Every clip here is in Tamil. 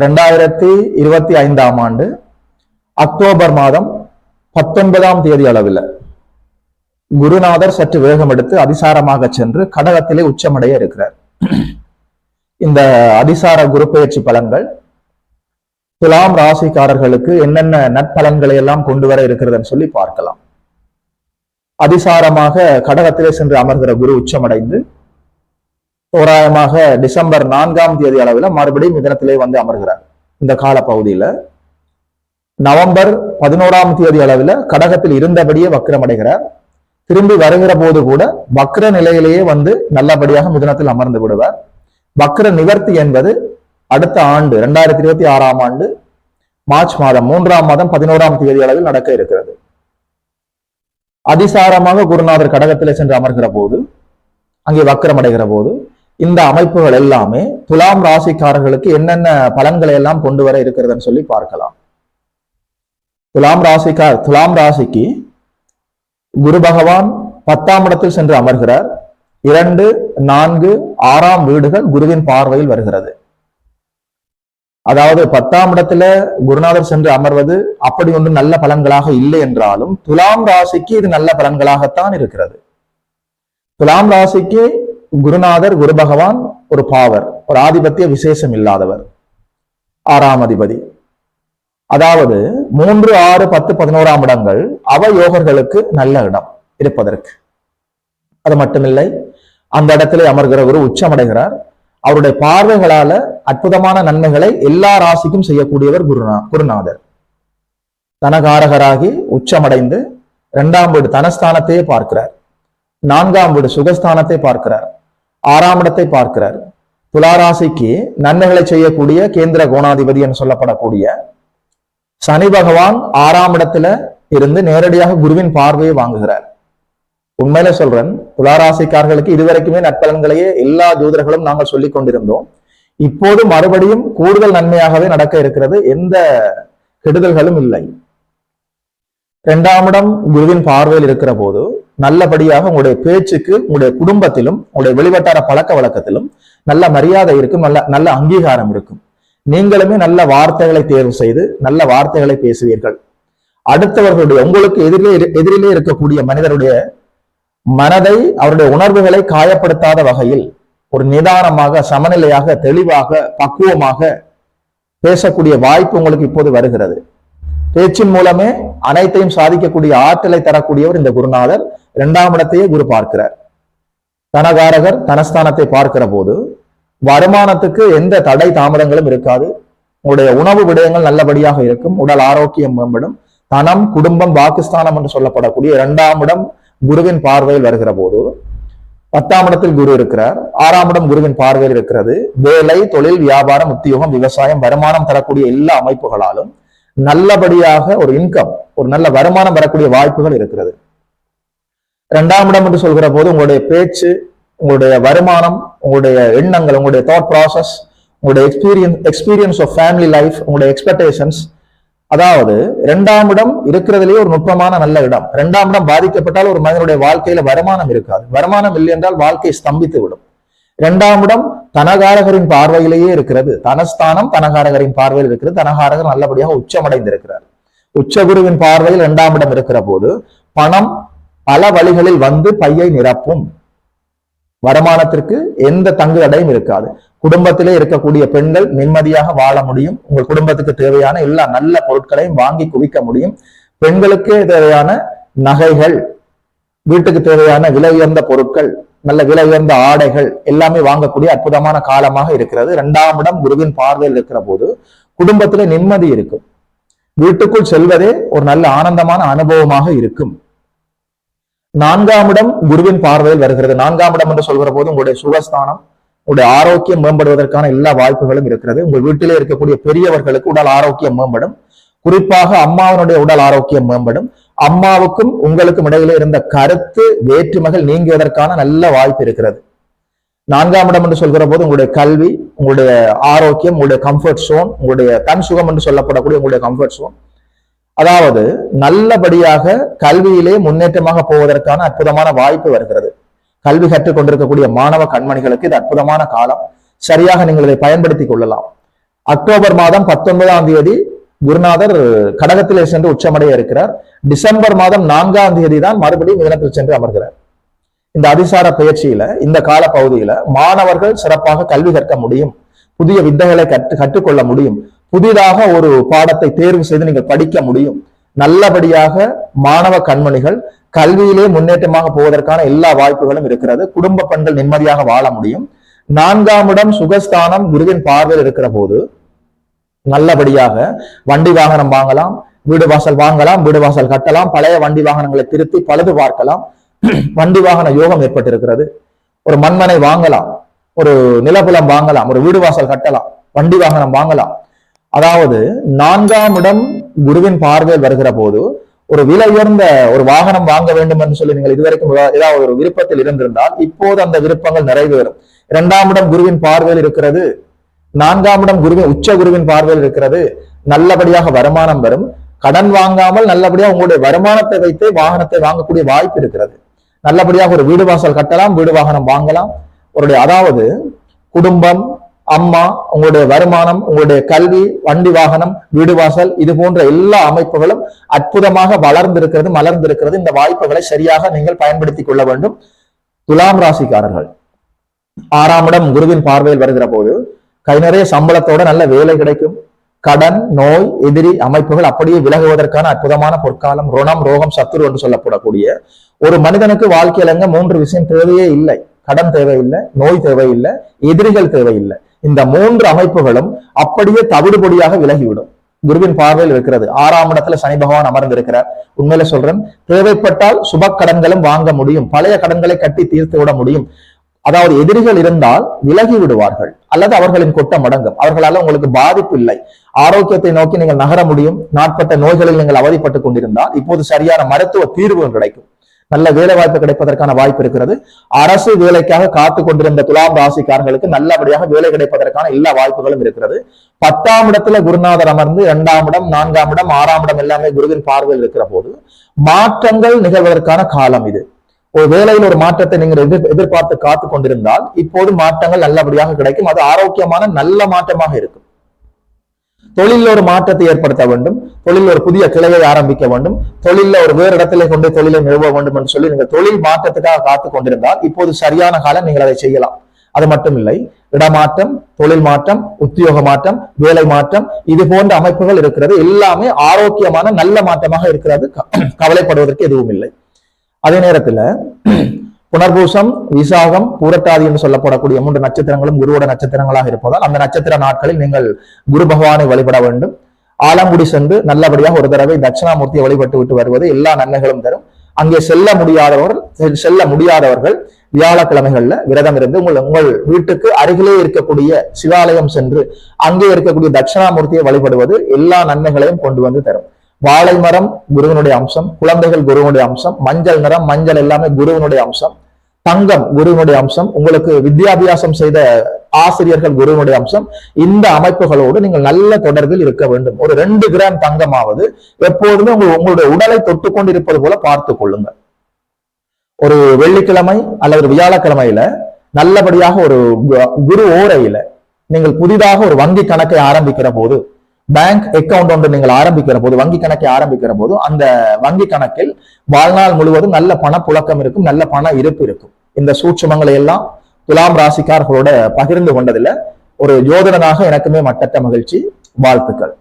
ரெண்டாயிரத்தி இருபத்தி ஐந்தாம் ஆண்டு அக்டோபர் மாதம் பத்தொன்பதாம் தேதி அளவில் குருநாதர் சற்று வேகம் எடுத்து அதிசாரமாக சென்று கடகத்திலே உச்சமடைய இருக்கிறார். இந்த அதிசார குரு பயிற்சி பலன்கள் துலாம் ராசிக்காரர்களுக்கு என்னென்ன நற்பலன்களை எல்லாம் கொண்டு வர இருக்கிறதுன்னு சொல்லி பார்க்கலாம். அதிசாரமாக கடகத்திலே சென்று அமர்கிற குரு உச்சமடைந்து தோராயமாக டிசம்பர் நான்காம் தேதி அளவில் மறுபடியும் மிதனத்திலே வந்து அமர்கிறார். இந்த கால பகுதியில நவம்பர் பதினோராம் தேதி அளவில் கடகத்தில் இருந்தபடியே வக்கிரமடைகிறார் திரும்பி வருகிற போது கூட வக்ர நிலையிலேயே வந்து நல்லபடியாக மிதனத்தில் அமர்ந்து விடுவார். வக்ர நிவர்த்தி என்பது அடுத்த ஆண்டு இரண்டாயிரத்தி இருபத்தி ஆறாம் ஆண்டு மார்ச் மாதம் மூன்றாம் மாதம் பதினோராம் தேதி அளவில் நடக்க இருக்கிறது. அதிசாரமாக குருநாதர் கடகத்திலே சென்று அமர்கிற போது அங்கே வக்கரமடைகிற போது இந்த அமைப்புகள் எல்லாமே துலாம் ராசிக்காரர்களுக்கு என்னென்ன பலன்களை எல்லாம் கொண்டு வர இருக்கிறதுன்னு சொல்லி பார்க்கலாம். துலாம் ராசிக்கார் துலாம் ராசிக்கு குரு பகவான் பத்தாம் இடத்தில் சென்று அமர்கிறார். இரண்டு நான்கு ஆறாம் வீடுகள் குருவின் பார்வையில் வருகிறது. அதாவது பத்தாம் இடத்துல குருநாதர் சென்று அமர்வது அப்படி ஒன்று நல்ல பலன்களாக இல்லை என்றாலும் துலாம் ராசிக்கு இது நல்ல பலன்களாகத்தான் இருக்கிறது. துலாம் ராசிக்கு குருநாதர் குரு பகவான் ஒரு பாவர் ஒரு ஆதிபத்திய விசேஷம் இல்லாதவர். ஆறாம் அதிபதி. அதாவது மூன்று ஆறு பத்து பதினோராம் இடங்கள் அவ யோகர்களுக்கு நல்ல இடம் இருப்பதற்கு. அது மட்டுமில்லை அந்த இடத்திலே அமர்கிற குரு உச்சமடைகிறார். அவருடைய பார்வைகளால அற்புதமான நன்மைகளை எல்லா ராசிக்கும் செய்யக்கூடியவர் குருநா குருநாதர். தனகாரகராகி உச்சமடைந்து இரண்டாம் வீடு தனஸ்தானத்தையே பார்க்கிறார். நான்காம் வீடு சுகஸ்தானத்தை பார்க்கிறார். ஆறாம் இடத்தை பார்க்கிறார். துளாராசிக்கு நன்மைகளை செய்யக்கூடிய கேந்திர கோணாதிபதி என்று சொல்லப்படக்கூடிய சனி பகவான் ஆறாம் இடத்துல இருந்து நேரடியாக குருவின் பார்வையை வாங்குகிறார். உண்மையில சொல்றேன் துளாராசிக்காரர்களுக்கு இதுவரைக்குமே நற்பலன்களையே எல்லா ஜோதிடர்களும் நாங்கள் சொல்லிக் கொண்டிருந்தோம். இப்போது மறுபடியும் கூடுதல் நன்மையாகவே நடக்க இருக்கிறது எந்த கெடுதல்களும் இல்லை. இரண்டாம் இடம் குருவின் பார்வையில் இருக்கிற போது நல்லபடியாக உங்களுடைய பேச்சுக்கு உங்களுடைய குடும்பத்திலும் உங்களுடைய வெளிவட்டார பழக்க வழக்கத்திலும் நல்ல மரியாதை இருக்கும் நல்ல நல்ல அங்கீகாரம் இருக்கும். நீங்களுமே நல்ல வார்த்தைகளை தேர்வு செய்து நல்ல வார்த்தைகளை பேசுவீர்கள். அடுத்தவர்களுடைய உங்களுக்கு எதிரிலே எதிரிலே இருக்கக்கூடிய மனிதருடைய மனதை அவருடைய உணர்வுகளை காயப்படுத்தாத வகையில் ஒரு நிதானமாக சமநிலையாக தெளிவாக பக்குவமாக பேசக்கூடிய வாய்ப்பு உங்களுக்கு இப்போது வருகிறது. பேச்சின் மூலமே அனைத்தையும் சாதிக்கக்கூடிய ஆற்றலை தரக்கூடியவர் இந்த குருநாதர். இரண்டாம் இடத்தையே குரு பார்க்கிறார். தனகாரகர் தனஸ்தானத்தை பார்க்கிற போது வருமானத்துக்கு எந்த தடை தாமதங்களும் இருக்காது. உங்களுடைய உணவு விடயங்கள் நல்லபடியாக இருக்கும். உடல் ஆரோக்கியம் மேம்படும். தனம் குடும்பம் பாகிஸ்தானம் என்று சொல்லப்படக்கூடிய இரண்டாம் இடம் குருவின் பார்வையில் வருகிற போது பத்தாம் இடத்தில் குரு இருக்கிறார். ஆறாம் இடம் குருவின் பார்வையில் இருக்கிறது. வேலை தொழில் வியாபாரம் உத்தியோகம் விவசாயம் வருமானம் தரக்கூடிய எல்லா அமைப்புகளாலும் நல்லபடியாக ஒரு இன்கம் ஒரு நல்ல வருமானம் வரக்கூடிய வாய்ப்புகள் இருக்கிறது. இரண்டாம் இடம் என்று சொல்கிற போது உங்களுடைய பேச்சு உங்களுடைய வருமானம் உங்களுடைய எண்ணங்கள் உங்களுடைய தாட் ப்ராசஸ் உங்களுடைய experience experience of family life உங்களுடைய எக்ஸ்பெக்டேஷன்ஸ் அதாவது இரண்டாம் இடம் இருக்கிறதுலேயே ஒரு நுட்பமான நல்ல இடம். இரண்டாம் இடம் பாதிக்கப்பட்டால் ஒரு மனிதனுடைய வாழ்க்கையில வருமானம் இருக்காது. வருமானம் இல்லை என்றால் வாழ்க்கை ஸ்தம்பித்து விடும் இரண்டாம் இடம் தனகாரகரின் பார்வையிலேயே இருக்கிறது. தனஸ்தானம் தனகாரகரின் பார்வையில் இருக்கிறது. தனகாரகர் நல்லபடியாக உச்சமடைந்திருக்கிறார். உச்சகுருவின் பார்வையில் இரண்டாம் இடம் இருக்கிற போது பணம் பல வழிகளில் வந்து பையை நிரப்பும் வருமானத்திற்கு எந்த தங்கு தடையும் இருக்காது. குடும்பத்திலே இருக்கக்கூடிய பெண்கள் நிம்மதியாக வாழ முடியும். உங்கள் குடும்பத்துக்கு தேவையான எல்லா நல்ல பொருட்களையும் வாங்கி குவிக்க முடியும். பெண்களுக்கே தேவையான நகைகள் வீட்டுக்கு தேவையான விலை உயர்ந்த பொருட்கள் நல்ல விலை உயர்ந்த ஆடைகள் எல்லாமே வாங்கக்கூடிய அற்புதமான காலமாக இருக்கிறது. இரண்டாம் இடம் குருவின் பார்வையில் இருக்கிற போது குடும்பத்திலே நிம்மதி இருக்கும். வீட்டுக்குள் செல்வதே ஒரு நல்ல ஆனந்தமான அனுபவமாக இருக்கும். நான்காம் இடம் குருவின் பார்வையில் வருகிறது. நான்காம் இடம் என்று சொல்கிற போது உங்களுடைய சுகஸ்தானம் உங்களுடைய ஆரோக்கியம் மேம்படுவதற்கான எல்லா வாய்ப்புகளும் இருக்கிறது. உங்கள் வீட்டிலே இருக்கக்கூடிய பெரியவர்களுக்கு உடல் ஆரோக்கியம் மேம்படும். குறிப்பாக அம்மாவினுடைய உடல் ஆரோக்கியம் மேம்படும். அம்மாவுக்கும் உங்களுக்கும் இடையிலே இருந்த கருத்து வேற்றுமைகள் நீங்குவதற்கான நல்ல வாய்ப்பு இருக்கிறது. நான்காம் இடம் என்று சொல்கிற போது உங்களுடைய கல்வி உங்களுடைய ஆரோக்கியம் உங்களுடைய கம்ஃபர்ட் சோன் உங்களுடைய தன் சுகம் என்று சொல்லப்படக்கூடிய உங்களுடைய கம்ஃபர்ட் சோன் அதாவது நல்லபடியாக கல்வியிலே முன்னேற்றமாக போவதற்கான அற்புதமான வாய்ப்பு வருகிறது. கல்வி கற்றுக் கொண்டிருக்கக்கூடிய மாணவ கண்மணிகளுக்கு இது அற்புதமான காலம். சரியாக நீங்கள் இதை பயன்படுத்திக் கொள்ளலாம். அக்டோபர் மாதம் பத்தொன்பதாம் தேதி குருநாதர் கடகத்திலே சென்று உச்சமடைய இருக்கிறார். டிசம்பர் மாதம் நான்காம் தேதி தான் மறுபடியும் மிதனத்தில் சென்று அமர்கிறார். இந்த அதிசார பயிற்சியில இந்த கால பகுதியில மாணவர்கள் சிறப்பாக கல்வி கற்க முடியும். புதிய வித்தைகளை கற்று கற்றுக்கொள்ள முடியும். புதிதாக ஒரு பாடத்தை தேர்வு செய்து நீங்கள் படிக்க முடியும். நல்லபடியாக மாணவ கண்மணிகள் கல்வியிலே முன்னேற்றமாக போவதற்கான எல்லா வாய்ப்புகளும் இருக்கிறது. குடும்ப பெண்கள் நிம்மதியாக வாழ முடியும். நான்காம் இடம் சுகஸ்தானம் குருவின் பார்வையில் இருக்கிற போது நல்லபடியாக வண்டி வாகனம் வாங்கலாம் வீடு வாசல் வாங்கலாம் வீடு வாசல் கட்டலாம் பழைய வண்டி வாகனங்களை திருத்தி பழுது பார்க்கலாம். வண்டி வாகன யோகம் ஏற்பட்டிருக்கிறது. ஒரு மண்மனை வாங்கலாம் ஒரு நிலப்புலம் வாங்கலாம் ஒரு வீடு வாசல் கட்டலாம் வண்டி வாகனம் வாங்கலாம். அதாவது நான்காம் இடம் குருவின் பார்வையில் வருகிற போது ஒரு விலை உயர்ந்த ஒரு வாகனம் வாங்க வேண்டும் என்று சொல்லி நீங்கள் இதுவரைக்கும் ஏதாவது ஒரு விருப்பத்தில் இருந்திருந்தால் இப்போது அந்த விருப்பங்கள் நிறைவேறும். இரண்டாம் இடம் குருவின் பார்வையில் இருக்கிறது. நான்காம் இடம் குருவின் உச்ச குருவின் பார்வையில் இருக்கிறது. நல்லபடியாக வருமானம் வரும். கடன் வாங்காமல் நல்லபடியாக உங்களுடைய வருமானத்தை வைத்து வாகனத்தை வாங்கக்கூடிய வாய்ப்பு இருக்கிறது. நல்லபடியாக ஒரு வீடு வாசல் கட்டலாம் வீடு வாகனம் வாங்கலாம். அவருடைய அதாவது குடும்பம் அம்மா உங்களுடைய வருமானம் உங்களுடைய கல்வி வண்டி வாகனம் வீடு வாசல் இது போன்ற எல்லா அமைப்புகளும் அற்புதமாக வளர்ந்திருக்கிறது மலர்ந்திருக்கிறது. இந்த வாய்ப்புகளை சரியாக நீங்கள் பயன்படுத்திக் கொள்ள வேண்டும். துலாம் ராசிக்காரர்கள். ஆறாம் இடம் குருவின் பார்வையில் வருகிற போது கை நிறைய சம்பளத்தோட நல்ல வேலை கிடைக்கும். கடன் நோய் எதிரி அமைப்புகள் அப்படியே விலகுவதற்கான அற்புதமான பொற்காலம் ருணம் ரோகம் சத்துரு என்று சொல்லப்படக்கூடிய ஒரு மனிதனுக்கு வாழ்க்கையிலங்க மூன்று விஷயம் தேவையே இல்லை. கடன் தேவையில்லை நோய் தேவையில்லை எதிரிகள் தேவையில்லை. இந்த மூன்று அமைப்புகளும் அப்படியே தவிடுபொடியாக விலகிவிடும். குருவின் பார்வையில் இருக்கிறது. ஆறாம் இடத்துல சனி பகவான் அமர்ந்திருக்கிறார். உண்மையில சொல்றேன் தேவைப்பட்டால் சுப கடன்களும் வாங்க முடியும். பழைய கடன்களை கட்டி தீர்த்து விட முடியும். அதாவது எதிரிகள் இருந்தால் விலகி விடுவார்கள். அல்லது அவர்களின் கொட்டம் அடங்கும். அவர்களால் உங்களுக்கு பாதிப்பு இல்லை. ஆரோக்கியத்தை நோக்கி நீங்கள் நகர முடியும். நாட்பட்ட நோய்களில் நீங்கள் அவதிப்பட்டுக் கொண்டிருந்தால் இப்போது சரியான மருத்துவ தீர்வு கிடைக்கும். நல்ல வேலை வாய்ப்பு கிடைப்பதற்கான வாய்ப்பு இருக்கிறது. அரசு வேலைக்காக காத்து கொண்டிருந்த துலாம் ராசிக்காரர்களுக்கு நல்லபடியாக வேலை கிடைப்பதற்கான எல்லா வாய்ப்புகளும் இருக்கிறது. பத்தாம் இடத்துல குருநாதர் அமர்ந்து இரண்டாம் இடம் நான்காம் இடம் ஆறாம் இடம் எல்லாமே குருவின் பார்வையில் இருக்கிற போது மாற்றங்கள் நிகழ்வதற்கான காலம் இது. ஒரு வேலையில் ஒரு மாற்றத்தை நீங்கள் எதிர் எதிர்பார்த்து காத்து கொண்டிருந்தால் இப்போது மாற்றங்கள் நல்லபடியாக கிடைக்கும். அது ஆரோக்கியமான நல்ல மாற்றமாக இருக்கும். தொழிலில் ஒரு மாற்றத்தை ஏற்படுத்த வேண்டும். தொழில் ஒரு புதிய கிளையை ஆரம்பிக்க வேண்டும். தொழில ஒரு வேறு இடத்திலே கொண்டு தொழிலை நிறுவ வேண்டும் என்று சொல்லி நீங்கள் தொழில் மாற்றத்துக்காக காத்து கொண்டிருந்தால் இப்போது சரியான காலம் நீங்கள் அதை செய்யலாம். அது மட்டும் இல்லை இடமாற்றம் தொழில் மாற்றம் உத்தியோக மாற்றம் வேலை மாற்றம் இது போன்ற அமைப்புகள் இருக்கிறது. எல்லாமே ஆரோக்கியமான நல்ல மாற்றமாக இருக்கிறது. கவலைப்படுவதற்கு எதுவும் இல்லை. அதே நேரத்துல புனர்பூசம் விசாகம் பூரட்டாதி என்று சொல்லப்படக்கூடிய மூன்று நட்சத்திரங்களும் குருவோட நட்சத்திரங்களாக இருப்பதால் அந்த நட்சத்திர நாட்களில் நீங்கள் குரு பகவானை வழிபட வேண்டும். ஆலங்குடி சென்று நல்லபடியாக ஒரு தடவை தட்சிணாமூர்த்தியை வழிபட்டு விட்டு வருவது எல்லா நன்மைகளும் தரும். அங்கே செல்ல முடியாதவர்கள் செல்ல முடியாதவர்கள் வியாழக்கிழமைகள்ல விரதம் இருந்து உங்கள் உங்கள் வீட்டுக்கு அருகிலே இருக்கக்கூடிய சிவாலயம் சென்று அங்கே இருக்கக்கூடிய தட்சிணாமூர்த்தியை வழிபடுவது எல்லா நன்மைகளையும் கொண்டு வந்து தரும். வாழை மரம் குருவனுடைய அம்சம் குழந்தைகள் குருவனுடைய அம்சம் மஞ்சள் நிறம் மஞ்சள் எல்லாமே குருவனுடைய அம்சம். தங்கம் குருவினுடைய அம்சம் உங்களுக்கு வித்யாபியாசம் செய்த ஆசிரியர்கள் குருவினுடைய அம்சம் இந்த அமைப்புகளோடு நீங்கள் நல்ல தொடர்பில் இருக்க வேண்டும். ஒரு ரெண்டு கிராம் தங்கமாவது எப்போதுமே உங்கள் உங்களுடைய உடலை தொட்டு கொண்டிருப்பது போல பார்த்து கொள்ளுங்கள். ஒரு வெள்ளிக்கிழமை அல்லது வியாழக்கிழமையில நல்லபடியாக ஒரு குரு ஓரையில நீங்கள் புதிதாக ஒரு வங்கி கணக்கை ஆரம்பிக்கிற போது பேங்க் அக்கௌண்ட் ஒன்று நீங்கள் ஆரம்பிக்கிற போது வங்கி கணக்கை ஆரம்பிக்கிற போது அந்த வங்கி கணக்கில் வாழ்நாள் முழுவதும் நல்ல பணப்புழக்கம் இருக்கும் நல்ல பண இருப்பு இருக்கும். இந்த சூட்சமங்களை எல்லாம் துலாம் ராசிக்கார்களோட பகிர்ந்து கொண்டதுல ஒரு ஜோதிடனாக எனக்குமே மட்டற்ற மகிழ்ச்சி வாழ்த்துக்கள்.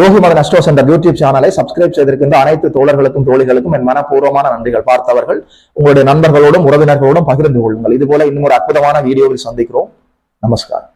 யோகி மதன் அஸ்டோஸ் என்ற யூடியூப் சேனலை சப்ஸ்கிரைப் செய்திருக்கின்ற அனைத்து தோழர்களுக்கும் தோழிகளுக்கும் என் மனப்பூர்வமான நன்றிகள். பார்த்தவர்கள் உங்களுடைய நண்பர்களோடும் உறவினர்களோடும் பகிர்ந்து கொள்ளுங்கள். இது போல இன்னும் ஒரு அற்புதமான வீடியோவில் சந்திக்கிறோம். நமஸ்காரம்.